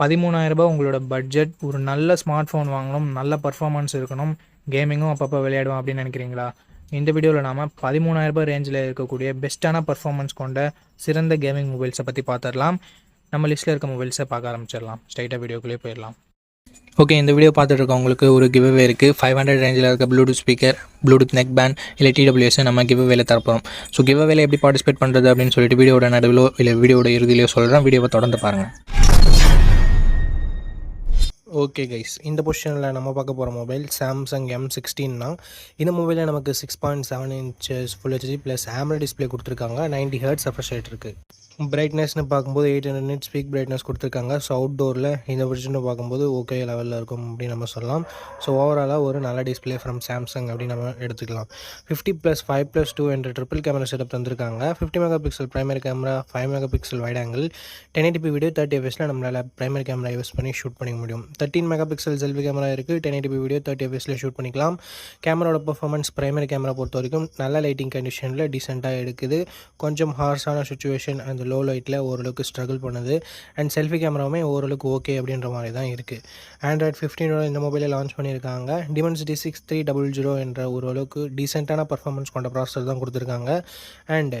பதிமூணாயிரரூபா உங்களோட பட்ஜெட் ஒரு நல்ல ஸ்மார்ட் ஃபோன் வாங்கணும் நல்ல பர்ஃபார்மன்ஸ் இருக்கணும் கேமிங்கும் அப்பப்போ விளையாடுவோம் அப்படின்னு நினைக்கிறீங்களா? இந்த வீடியோவில் நாம் பதிமூணாயிரரூபா ரேஞ்சில் இருக்கக்கூடிய பெஸ்ட்டான பர்ஃபார்மன்ஸ் கொண்ட சிறந்த கேமிங் மொபைல்ஸை பற்றி பார்த்துடலாம் நம்ம லிஸ்ட்டில் இருக்க மொபைல்ஸை பார்க்க ஆரம்பிச்சிடலாம். ஸ்ட்ரைட்டாக வீடியோக்குள்ளே போயிடலாம். ஓகே இந்த வீடியோ பார்த்துட்டு இருக்கவங்களுக்கு ஒரு கிவ்வே இருக்குது ஃபைவ் ஹண்ட்ரட் ரேஞ்சில் இருக்க Bluetooth speaker Bluetooth neck band இல்லை டிடபிள்யூஎஸ் நம்ம கிவ்அவேல தரப்போம் ஸோ கிவ்வேல எப்படி பார்ட்டிசிபேட் பண்ணுறது அப்படின்னு சொல்லிட்டு வீடியோட நடுவிலோ இல்லை வீடியோட இறுதியிலையோ சொல்கிறேன் வீடியோவை தொடர்ந்து பாருங்கள் ஓகே கைஸ் இந்த பொசிஷனில் நம்ம பார்க்க போகிற மொபைல் சாம்சங் எம் சிக்ஸ்டீன்னா இந்த மொபைலில் நமக்கு six point seven inches full HD plus AMOLED display கொடுத்துருக்காங்க. நைன்டி ஹர்ட்ஸ் ரெஃப்ரெஷ் ரேட் இருக்குது பிரைட்னஸ்னு பார்க்கும்போது eight hundred nits peak brightness கொடுத்துருக்காங்க. ஸோ அவுட்டோரில் இந்த பொசிஷனை பார்க்கும்போது ஓகே லெவலில் இருக்கும் அப்படின்னு நம்ம சொல்லலாம். ஸோ ஓவராலாக ஒரு நல்ல டிஸ்பிளே ஃப்ரம் சாம்சங் அப்படின்னு நம்ம எடுத்துக்கலாம். Fifty plus five plus two என்ற ட்ரிபிள் கேமரா செட்டப் தந்திருக்காங்க. Fifty megapixel primary camera five megapixel wide angle ten eighty video thirty எஃப்எஸில் நம்மளால் ப்ரைமரி கேமரா யூஸ் பண்ணி ஷூட் பண்ணிக்க முடியும். Thirteen mega pixel selfie camera இருக்குது டென் எயிட்டி வீடியோ தேர்ட்டி எஃப்எஸில் shoot பண்ணிக்கலாம். கேமராவோட பர்ஃபார்மன்ஸ் பிரைமரி கேமரா பொறுத்த வரைக்கும் நல்ல லைட்டிங் கண்டிஷனில் டீசெண்டாக எடுக்குது. கொஞ்சம் ஹார்ஸான சுச்சுவேஷன் அந்த லோ லைட்டில் ஓரளவுக்கு ஸ்ட்ரகிள் பண்ணுது. அண்ட் செல்ஃபி கேமராவுமே ஓரளவுக்கு ஓகே அப்படின்ற மாதிரி தான் இருக்குது ஆண்ட்ராய்ட் ஃபிஃப்டீனோட இந்த மொபைலை லான்ச் பண்ணியிருக்காங்க. Dimensity six three double zero என்ற ஓரளவுக்கு டீசெண்டான பர்ஃபார்மன்ஸ் கொண்ட ப்ராசஸர் தான் கொடுத்துருக்காங்க. அண்டு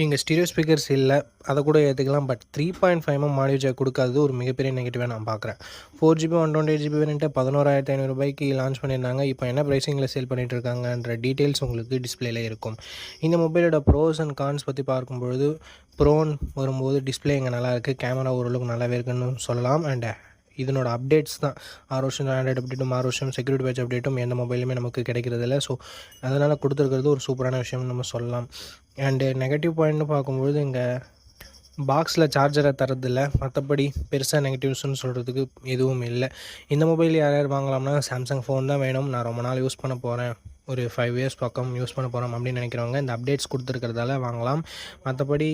இங்கே ஸ்டீரியோ ஸ்பீக்கர்ஸ் இல்லை அதை கூட ஏற்றுக்கலாம் but three point five M audio jack கொடுக்காதது ஒரு மிகப்பெரிய நெகட்டிவாக நான் பார்க்குறேன். Four GB one twenty eight GB வேணுன்ட்டு பதினோராயிரத்தி ஐநூறுபாய்க்கு லான்ச் பண்ணியிருந்தாங்க. இப்போ என்ன ப்ரைஸிங்கில் சேல் பண்ணிகிட்டு இருக்காங்கன்ற டீட்டெயில்ஸ் உங்களுக்கு டிஸ்பிளேல இருக்கும். இந்த மொபைலோட ப்ரோஸ் அண்ட் கான்ஸ் பற்றி பார்க்கும்பொழுது ப்ரோன் வரும்போது டிஸ்பிளே இங்கே நல்லா இருக்குது கேமரா ஓரளவுக்கு நல்லாவே இருக்குன்னு சொல்லலாம். அண்ட் இதனோட அப்டேட்ஸ் தான். ஆறு வருஷம் ஆண்ட்ராய்டு அப்டேட்டும் ஆறு வருஷம் செக்யூரிட்டி பேட்ச் அப்டேட்டும் எந்த மொபைலுமே நமக்கு கிடைக்கிறது இல்லை ஸோ அதனால் கொடுத்துருக்கிறது ஒரு சூப்பரான விஷயம்னு நம்ம சொல்லலாம். அண்டு நெகட்டிவ் பாயிண்ட்னு பார்க்கும்போது இங்கே பாக்ஸில் சார்ஜரை தரதில்ல மற்றபடி பெருசாக நெகட்டிவ்ஸ்னு சொல்கிறதுக்கு எதுவும் இல்லை. இந்த மொபைல் யார் யார் வாங்கலாம்னா சாம்சங் ஃபோன் தான் வேணும். நான் ரொம்ப நாள் யூஸ் பண்ண போகிறேன் ஒரு ஃபைவ் இயர்ஸ் பக்கம் யூஸ் பண்ண போகிறோம் அப்படின்னு நினைக்கிறவங்க இந்த அப்டேட்ஸ் கொடுத்துருக்கிறதால வாங்கலாம். மற்றபடி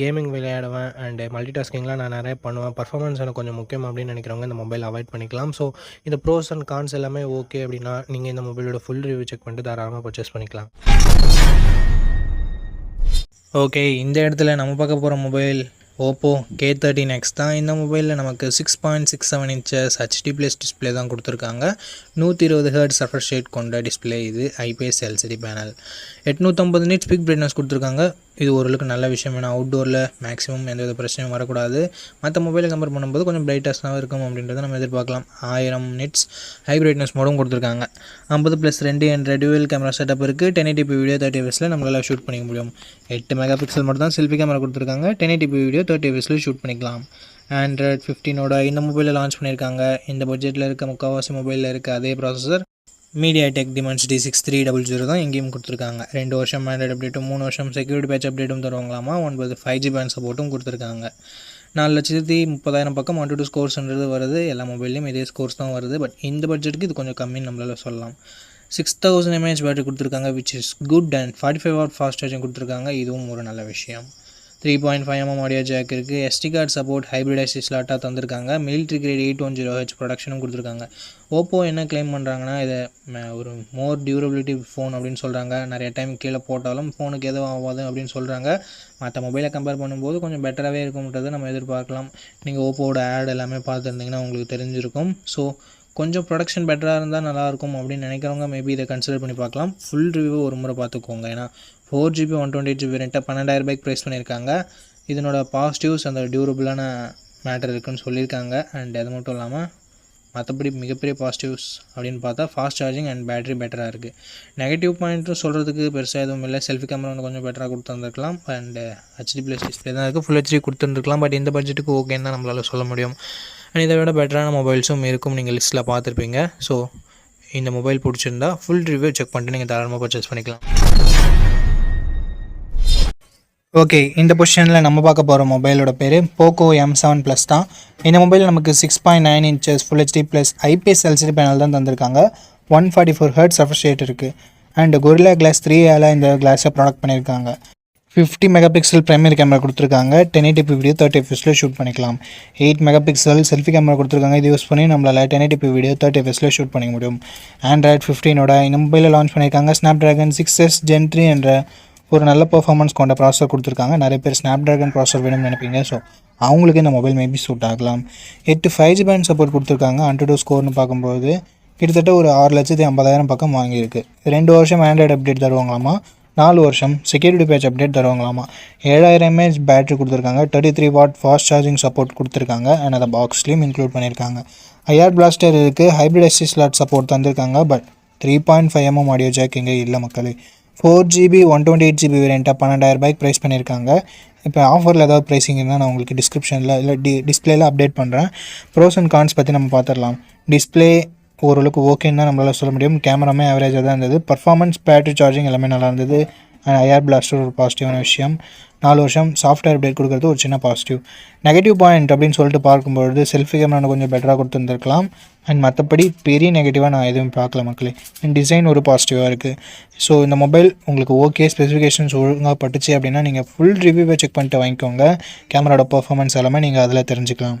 கேமிங் விளையாடுவேன். அண்டு மல்டி டாஸ்கிங்லாம் நான் நிறைய பண்ணுவேன். பர்ஃபார்மன்ஸ் எனக்கு கொஞ்சம் முக்கியம் அப்படின்னு நினைக்கிறவங்க இந்த மொபைல் அவாய்ட் பண்ணிக்கலாம். ஸோ இந்த ப்ரோஸ் அண்ட் கான்ஸ் எல்லாமே ஓகே அப்படின்னா நீங்கள் இந்த மொபைலோட ஃபுல் ரிவ்யூ செக் பண்ணிட்டு தாராளமாக பர்ச்சேஸ் பண்ணிக்கலாம். ஓகே இந்த இடத்துல நம்ம பார்க்க போகிற mobile Oppo K thirteen X தான். இந்த மொபைலில் நமக்கு six point six seven inches HD plus display தான் கொடுத்துருக்காங்க. நூற்றி இருபது ஹேர்ட் சஃபர் ஷேட் கொண்ட டிஸ்பிளே இது ஐபிஎஸ் எல்சிடி பேனல் எட்நூற்றம்பது நிட் ஸ்பீக் பிரைட்னஸ் கொடுத்துருக்காங்க. இது ஓரளவுக்கு நல்ல விஷயம். ஏன்னா அவுட்டோரில் மேக்ஸிமம் எந்த வித பிரச்சனையும் வரக்கூடாது. மற்ற மொபைலை கம்பேர் பண்ணும்போது கொஞ்சம் பிரைட்டஸ்ட்டாக இருக்கும் அப்படின்றத நம்ம எதிர்பார்க்கலாம். ஆயிரம் நிட்ஸ் ஹை பிரைட்னஸ் மோடும் கொடுத்துருக்காங்க. ஐம்பது ப்ளஸ் ரெண்டு என்ற டியூவல் கேமரா செட்டப் இருக்குது ten eighty p video thirty எஃப்எஸில் நம்மளால் ஷூட் பண்ணிக்க முடியும். எட்டு மெகா பிக்சல் மட்டும் தான் செல்ஃபி கேமரா கொடுத்துருக்காங்க. Ten eighty p video thirty எஃப்எஸில் shoot பண்ணிக்கலாம். ஆண்ட்ராய்ட் ஃபிஃப்டீனோட இந்த மொபைலில் லான்ச் பண்ணியிருக்காங்க இந்த பட்ஜெட்டில் இருக்க முக்கால்வாசி மொபைலில் இருக்க அதே processor MediaTek Dimensity six three double zero தான் எங்கேயும் கொடுத்துருக்காங்க. ரெண்டு வருஷம் ஆண்ட்ராய்ட் அப்டேட்டும் மூணு வருஷம் செக்யூரிட்டி பேட்ச் அப்டேட்டும் தருவாங்களாமா? ஒன்பது ஃபைவ் ஜி பேண்ட் சப்போர்ட்டும் கொடுத்துருக்காங்க. நாலு லட்சத்தி முப்பதாயிரம் பக்கம் ஒன் டூ ஸ்கோர்ஸ்ன்றது வருது. எல்லா மொபைல்லையும் இதே ஸ்கோர்ஸ் தான் வருது. பட் இந்த பட்ஜெட்டுக்கு இது கொஞ்சம் கம்மின்னு நம்மளால் சொல்லலாம். சிக்ஸ் தௌசண்ட் எம்ஏஹெச் பேட்டரி கொடுத்துருக்காங்க which is good and forty five watt fast charging கொடுத்துருக்காங்க. இதுவும் ஒரு நல்ல விஷயம். Three point five MM audio jack இருக்குது எஸ்டி கார்டு சப்போர்ட் ஹைப்ரிட் லாட்டாக ஸ்லாட்டாக தந்திருக்காங்க. Military grade eight one zero H ப்ரொடக்ஷனும் கொடுத்துருக்காங்க. ஓப்போ என்ன க்ளைம் பண்ணுறாங்கன்னா இதை ஒரு மோர் டியூரபிலிட்டி ஃபோன் அப்படின்னு சொல்கிறாங்க நிறைய டைம் கீழே போட்டாலும் ஃபோனுக்கு எதுவும் ஆகாது அப்படின்னு சொல்கிறாங்க மற்ற மொபைலை கம்பேர் பண்ணும்போது கொஞ்சம் பெட்டராகவே இருக்கும்ன்றதை நம்ம எதிர்பார்க்கலாம். நீங்கள் ஓப்போவோட ஆட் எல்லாமே பார்த்துருந்தீங்கன்னா உங்களுக்கு தெரிஞ்சிருக்கும். ஸோ கொஞ்சம் ப்ரொடக்ஷன் பெட்டராக இருந்தால் நல்லாயிருக்கும் அப்படின்னு நினைக்கிறவங்க மேபி இதை கன்சிடர் பண்ணி பார்க்கலாம். ஃபுல் ரிவ்யூ ஒரு முறை பார்த்துக்கோங்க. ஏன்னா four GB one twenty GB ரெண்ட்டை பன்னெண்டாயிரம் ரூபாய்க்கு ப்ரைஸ் பண்ணியிருக்காங்க. இதனோட பாசிட்டிவ்ஸ் அந்த டியூரபிளான மேட்டர் இருக்குன்னு சொல்லியிருக்காங்க. அண்ட் அது மட்டும் இல்லாமல் மற்றபடி மிகப்பெரிய பாசிட்டிவ்ஸ் அப்படின்னு பார்த்தா ஃபாஸ்ட் சார்ஜிங் அண்ட் பேட்டரி பெட்டராக இருக்குது நெகட்டிவ் பாயிண்ட்டும் சொல்கிறதுக்கு பெருசாக எதுவும் இல்லை. செல்ஃபி கேமரா வந்து கொஞ்சம் பெட்டராக கொடுத்துருந்துருக்கலாம். அண்ட் ஹெச்டி ப்ளஸ் டிஸ்பிளே தான் இருக்குது ஃபுல் ஹெச்டி கொடுத்துருந்துருக்கலாம். பட் இந்த பட்ஜெட்டுக்கு ஓகேன்னு தான் நம்மளால் சொல்ல முடியும். அண்ட் இதை விட பெட்டரான மொபைல்ஸும் இருக்கும். நீங்கள் லிஸ்ட்டில் பார்த்துருப்பீங்க. ஸோ இந்த மொபைல் பிடிச்சிருந்தா ஃபுல் ரிவ்யூ செக் பண்ணிட்டு நீங்கள் தாராளமாக பர்ச்சேஸ் பண்ணிக்கலாம். ஓகே இந்த பொசிஷனில் நம்ம பார்க்க போகிற மொபைலோட பேர் போக்கோ எம் செவன் ப்ளஸ் தான். இந்த மொபைல் நமக்கு six point nine inches full HD plus IPS LCD panel தான் தந்திருக்காங்க. One forty four hertz refresh rate இருக்குது அண்ட் கொரில்லா கிளாஸ் த்ரீ ஏல இந்த கிளாஸை ப்ராடக்ட் பண்ணியிருக்காங்க fifty megapixel primary camera கொடுத்துருக்காங்க. டென் எயிட்டி வீடியோ தேர்ட்டி எஃப்எஸில் ஷூட் பண்ணிக்கலாம். Eight mega pixel selfie camera கொடுத்துருக்காங்க. இது யூஸ் பண்ணி நம்மளால் டென் எயிட்டி வீடியோ தேர்ட்டி எஃப்எஸில் ஷூட் பண்ணிக்க முடியும். ஆண்ட்ராய்ட் ஃபிஃப்டீனோட இந்த மொபைலில் லான்ச் பண்ணியிருக்காங்க Snapdragon six S Gen three என்ற ஒரு நல்ல பர்ஃபார்மன்ஸ் கொண்ட ப்ராசஸர் கொடுத்துருக்காங்க. நிறைய பேர் ஸ்னாப் ட்ராகன் ப்ராசஸர் வேணும்னு நினைப்பீங்க. ஸோ அவங்களுக்கு இந்த மொபைல் மேபி சூட் ஆகலாம். எட்டு ஃபைவ் ஜி பேண்ட் சப்போர்ட் கொடுத்துருக்காங்க. அன்டூ ஸ்கோர்னு பார்க்கும்போது கிட்டத்தட்ட ஒரு ஆறு லட்சத்தி ஐம்பதாயிரம் பக்கம் வாங்கியிருக்கு. ரெண்டு வருஷம் ஆண்ட்ராய்டு அப்டேட் தருவாங்களாமா? நாலு வருஷம். செக்யூரிட்டி பேட்ச் அப்டேட் தருவாங்களாமா? ஏழாயிரம் எம்ஏஹெச் பேட்ரி கொடுத்துருக்காங்க. Thirty three watt fast charging support கொடுத்துருக்காங்க அண்ட் அதை பாக்ஸ்லேயும் இன்க்ளூட் பண்ணியிருக்காங்க. ஐஆர் பிளாஸ்டர் இருக்குது ஹைப்ரிட் எஸ்டி ஸ்லாட் சப்போர்ட் தந்திருக்காங்க. But three point five MM audio jack இங்கே இல்லை மக்களே. Four GB one twenty eight GB வேரியண்ட்டாக பன்னெண்டாயிரம் ரூபாய்க்கு ப்ரைஸ் பண்ணியிருக்காங்க. இப்போ ஆஃபரில் ஏதாவது ப்ரைஸிங் இருந்தால் நான் உங்களுக்கு டிஸ்கிரிப்ஷனில் இல்லை டி டிஸ்பிளேல அப்டேட் பண்ணுறேன் ப்ரோஸ் அண்ட் கான்ஸ் பற்றி நம்ம பார்த்துடலாம் டிஸ்பிளே ஓரளவுக்கு ஓகேன்னு தான் நம்மளால் சொல்ல முடியும். கேமராமே ஆவரேஜாக தான் இருந்தது. பர்ஃபார்மன்ஸ் பேட்டரி சார்ஜிங் எல்லாமே நல்லா இருந்தது. அண்ட் ஐஆர் பிளாஸ்டர் ஒரு பாசிட்டிவான விஷயம். நாலு வருஷம் சாஃப்ட்வேர் அப்டேட் கொடுக்குறது ஒரு சின்ன பாசிட்டிவ் நெகட்டிவ் பாயிண்ட் அப்படின்னு சொல்லிட்டு பார்க்கும்பொழுது செல்ஃபி கேமரா கொஞ்சம் பெட்டராக கொடுத்துருந்துருக்கலாம். அண்ட் மற்றபடி பெரிய நெகட்டிவாக நான் எதுவும் பார்க்கல மக்களே. அண்ட் டிசைன் ஒரு பாசிட்டிவாக இருக்குது ஸோ இந்த மொபைல் உங்களுக்கு ஓகே ஸ்பெசிஃபிகேஷன்ஸ் ஒழுங்காக பட்டுச்சு அப்படின்னா நீங்கள் ஃபுல் ரிவ்யூவை செக் பண்ணிட்டு வாங்கிக்கோங்க. கேமராவோட பர்ஃபார்மன்ஸ் எல்லாமே நீங்கள் அதில் தெரிஞ்சுக்கலாம்.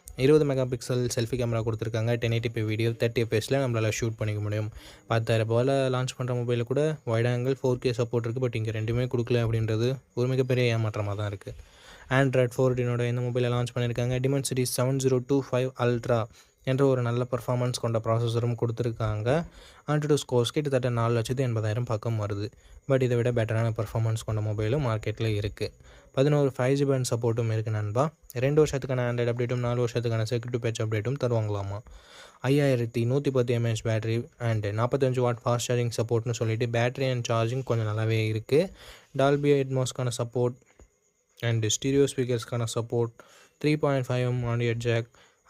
இருபது மெகா பிக்சல் செல்ஃபி கேமரா கொடுத்துருக்காங்க டென் எயிட்டி வீடியோ தேர்ட்டி எஃப்எஸில் நம்மளால் ஷூட் பண்ணிக்க முடியும். பத்தாயிரம் போல் லான்ச் பண்ணுற மொபைலில் கூட wide angle four K support இருக்குது பட் இங்கே ரெண்டுமே கொடுக்கல அப்படின்றது ஒரு மிகப்பெரிய ஏமாற்றமாக தான் இருக்குது ஆண்ட்ராய்ட் ஃபோர்டீனோட இந்த மொபைலை லான்ச் பண்ணியிருக்காங்க Dimensity seven zero two five Ultra என்ற ஒரு நல்ல பர்ஃபார்மன்ஸ் கொண்ட ப்ராசஸரும் கொடுத்துருக்காங்க. ஆண்ட்ரூ ஸ்கோர்ஸ் கிட்டத்தட்ட நாலு லட்சத்து எண்பதாயிரம் பக்கம் வருது. பட் இதை விட பெட்டரான பர்ஃபார்மன்ஸ் கொண்ட மொபைலும் மார்க்கெட்டில் இருக்குது பதினோரு ஃபைவ் ஜி பேண்ட் சப்போர்ட்டும் இருக்குது நண்பா. ரெண்டு வருஷத்துக்கான ஆண்ட்ராய்டு அப்டேட்டும் நாலு வருஷத்துக்கான செக்யூரிட்டி பேட்ச் அப்டேட்டும் தருவாங்களாமா? ஐயாயிரத்தி நூற்றி பத்து எம்ஏஹெச் பேட்டரி அண்ட் நாற்பத்தஞ்சு வாட் ஃபாஸ்ட் சார்ஜிங் சப்போர்ட்னு சொல்லிட்டு பேட்டரி அண்ட் சார்ஜிங் கொஞ்சம் நல்லாவே இருக்குது டால்பி ஹெட்மாஸ்க்கான support and stereo ஸ்பீக்கர்ஸ்க்கான support three point five M audio jack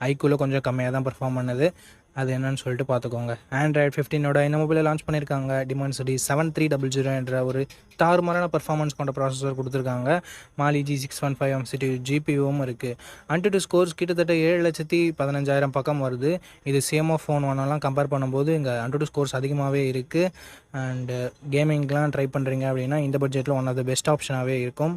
ஐக்குள்ளே கொஞ்சம் கம்மியாக தான் பர்ஃபார்ம் பண்ணுது. அது என்னன்னு சொல்லிட்டு பார்த்துக்கோங்க ஆண்ட்ராய்ட் ஃபிஃப்டீனோட இந்த மொபைலை லான்ச் பண்ணியிருக்காங்க Dimensity seven three double zero என்ற ஒரு தாறுமாறான பர்ஃபார்மன்ஸ் கொண்ட ப்ராசஸர் கொடுத்துருக்காங்க. Mali G six one five MC two ஜிபியூவும் இருக்குது அன்டு டூ ஸ்கோர்ஸ் கிட்டத்தட்ட ஏழு லட்சத்தி பதினஞ்சாயிரம் பக்கம் வருது. இது சேமோ ஃபோன் ஒன்னெல்லாம் கம்பேர் பண்ணும்போது இங்கே அன்டு டூ ஸ்கோர்ஸ் அதிகமாகவே இருக்குது அண்டு uh, கேமிங்லாம் ட்ரை பண்ணுறீங்க அப்படின்னா இந்த பட்ஜெட்டில் ஒன் ஆஃப் த பெஸ்ட் ஆப்ஷனாகவே இருக்கும்.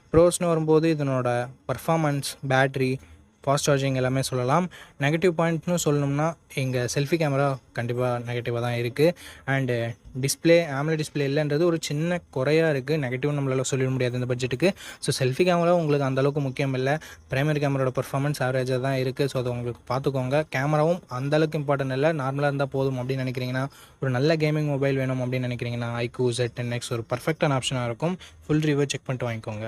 ப்ரோஸ்னு வரும்போது இதனோட பர்ஃபாமன்ஸ் பேட்ரி ஃபாஸ்ட் சார்ஜிங் எல்லாமே சொல்லலாம். நெகட்டிவ் பாயிண்ட்னு சொல்லணும்னா எங்கள் செல்ஃபி கேமரா கண்டிப்பாக நெகட்டிவாக தான் இருக்குது அண்டு டிஸ்பிளே ஆம்ல டிஸ்பிளே இல்லைன்றது ஒரு சின்ன குறையாக இருக்குது நெகட்டிவ் நம்மளால் சொல்லிட முடியாது இந்த பட்ஜெட்டுக்கு ஸோ செல்ஃபி கேமரா உங்களுக்கு அந்த அளவுக்கு முக்கியம் இல்லை. பிரைமரி கேமராவோட பர்ஃபார்மன்ஸ் ஆவரேஜாக தான் இருக்குது ஸோ அதை உங்களுக்கு பார்த்துக்கோங்க. கேமராவும் அந்தளவுக்கு இம்பார்ட்டன்ட் இல்லை. நார்மலாக இருந்தால் போதும் அப்படின்னு நினைக்கிறீங்கன்னா ஒரு நல்ல கேமிங் மொபைல் வேணும் அப்படின்னு நினைக்கிறீங்கன்னா ஐக்கூ செட் டென் எக்ஸ் ஒரு பர்ஃபெக்டான ஆப்ஷனாக இருக்கும். ஃபுல் ரிவ்யூ செக் பண்ணிட்டு வாங்கிக்கோங்க.